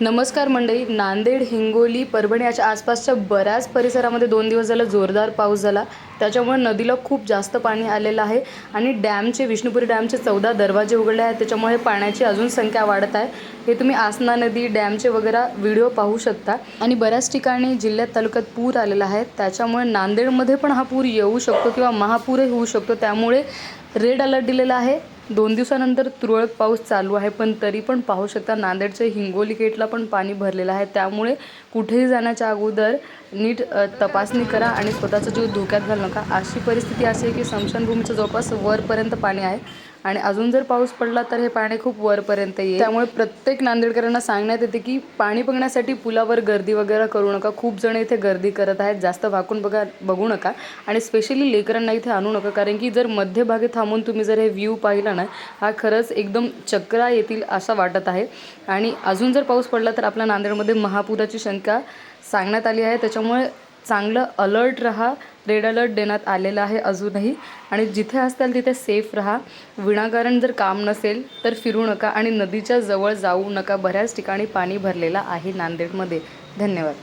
नमस्कार मंडळी नांदेड हिंगोली परभणी याच्या आसपासच्या बऱ्याच परिसरामध्ये दोन दिवस झाला जोरदार पाऊस झाला. त्याच्यामुळे नदीला खूप जास्त पाणी आलेलं आहे आणि डॅमचे विष्णुपुरी डॅमचे चौदा दरवाजे उघडले आहेत. त्याच्यामुळे पाण्याची अजून संख्या वाढत आहे. हे तुम्ही आसना नदी डॅमचे वगैरे व्हिडिओ पाहू शकता. आणि बऱ्याच ठिकाणी जिल्ह्यात तालुक्यात पूर आलेला आहे. त्याच्यामुळे नांदेडमध्ये पण हा पूर येऊ शकतो किंवा महापूरही होऊ शकतो. त्यामुळे रेड अलर्ट दिलेला आहे. दोन दिवसानंतर तुरळक पाऊस चालू आहे पण तरी पण पाहू शकता नांदेडच्या हिंगोली गेटला पण पाणी भरलेलं आहे. त्यामुळे कुठेही जाण्याच्या अगोदर नीट तपासणी करा आणि स्वतःचा जीव धोक्यात घालू नका. अशी परिस्थिती अशी आहे की स्मशानभूमीच्या जवळपास वरपर्यंत पाणी आहे. आणि अजून जर पाऊस पडला तर हे पाणी खूप वरपर्यंत येईल. त्यामुळे प्रत्येक नांदेडकरांना सांगण्यात येते की पाणी बघण्यासाठी पुलावर गर्दी वगैरे करू नका. खूप जण इथे गर्दी करत आहेत. जास्त वाकून बघा बघू नका. आणि स्पेशली लेकरांना इथे आणू नका. कारण की जर मध्यभागी थांबून तुम्ही जर हे व्ह्यू पाहिला ना हा खरंच एकदम चक्रा येतील असं वाटत आहे. आणि अजून जर पाऊस पडला तर आपल्या नांदेडमध्ये महापुराची शंका सांगण्यात आली आहे. त्याच्यामुळे चांगलं अलर्ट रहा. रेड अलर्ट देण्यात आलेला आहे अजूनही. आणि जिथे असताल तिथे सेफ राहा. विनाकारण जर काम नसेल तर फिरू नका आणि नदीच्या जवळ जाऊ नका. बऱ्याच ठिकाणी पाणी भरलेलं आहे नांदेडमध्ये. धन्यवाद.